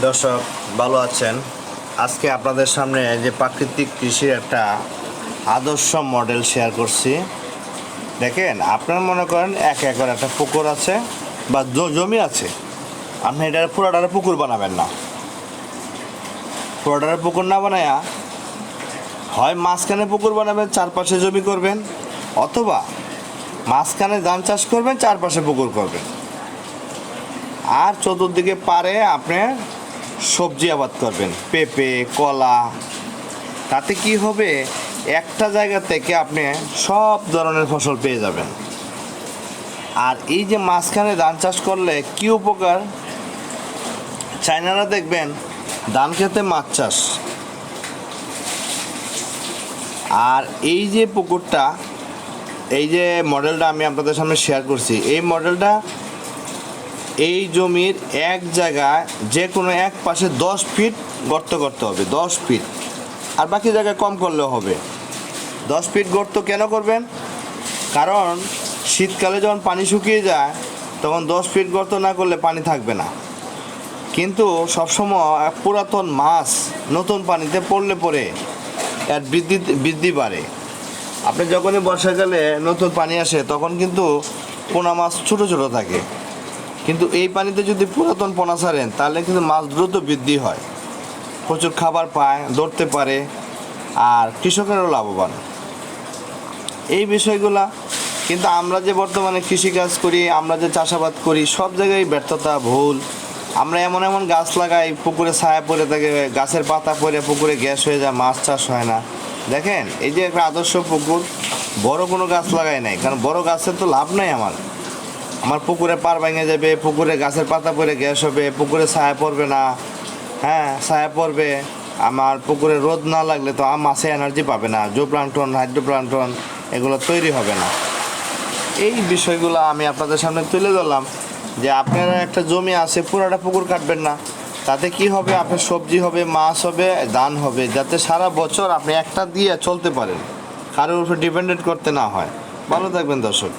দর্শক, ভালো আছেন? আজকে আপনাদের সামনে যে প্রাকৃতিক কৃষির একটা আদর্শ মডেল শেয়ার করছি। দেখেন, আপনার মনে করেন এক একর একটা পুকুর আছে বা জমি আছে। আপনি এটার পুরোটারে পুকুর বানাবেন না। পুরোটারে পুকুর না বানায়া হয় মাঝখানে পুকুর বানাবেন, চারপাশে জমি করবেন, অথবা মাঝখানে ধান চাষ করবেন, চারপাশে পুকুর করবেন। আর চতুর্দিকে পারে আপনি সবজি আবাদ করবেন। পেঁপে, কলা। তাতে কি হবে? একটা জায়গা থেকে আপনি সব ধরনের ফসল পেয়ে যাবেন। আর এই যে মাঝখানে ধান চাষ করলে কি উপকার? চাইনারা দেখবেন ধান খেতে মাছ চাষ। আর এই যে পুকুরটা, এই যে মডেলটা আমি আপনাদের সামনে শেয়ার করছি, এই মডেলটা এই জমির এক জায়গায় যে কোনো এক পাশে দশ ফিট গর্ত করতে হবে, দশ ফিট। আর বাকি জায়গায় কম করলেও হবে। দশ ফিট গর্ত কেন করবেন? কারণ শীতকালে যখন পানি শুকিয়ে যায়, তখন দশ ফিট গর্ত না করলে পানি থাকবে না। কিন্তু সবসময় পুরাতন মাছ নতুন পানিতে পড়লে পরে এর বৃদ্ধি বৃদ্ধি বাড়ে। আপনি যখনই বর্ষাকালে নতুন পানি আসে, তখন কিন্তু পোনা মাছ ছোট ছোট থাকে। কিন্তু এই পানিতে যদি পুরাতন পোনা ছাড়েন তাহলে কিন্তু মাছ দ্রুত বৃদ্ধি হয়। প্রচুর খাবার পায়, ধরতে পারে, আর কৃষকেরও লাভবান। এই বিষয়গুলা কিন্তু আমরা যে বর্তমানে কৃষিকাজ করি, আমরা যে চাষাবাদ করি, সব জায়গায় ব্যর্থতা ভুল। আমরা এমন এমন গাছ লাগাই, পুকুরে ছায়া পড়ে থাকে, গাছের পাতা পড়ে, পুকুরে গ্যাস হয়ে যায়, মাছ চাষ হয় না। দেখেন, এই যে একটা আদর্শ পুকুর, বড় কোনো গাছ লাগাই নাই, কারণ বড় গাছের তো লাভ নাই আমার। আমার পুকুরে পার ভেঙে যাবে, পুকুরে গাছের পাতা পড়ে গ্যাস হবে, পুকুরে ছায়া পড়বে না। হ্যাঁ ছায়া পড়বে। আমার পুকুরে রোদ না লাগলে তো মাছে এনার্জি পাবে না জো প্লান্টন হাইড্রো প্লান্টন এগুলো তৈরি হবে না। এই বিষয়গুলো আমি আপনাদের সামনে তুলে ধরলাম যে আপনারা একটা জমি আছে, পুরোটা পুকুর কাটবেন না। তাতে কি হবে? আপনার সবজি হবে, মাছ হবে, ধান হবে, যাতে সারা বছর আপনি একটা দিয়ে চলতে পারেন। কারোর উপর ডিপেন্ডেন্ট করতে না হয়। ভালো থাকবেন দর্শক।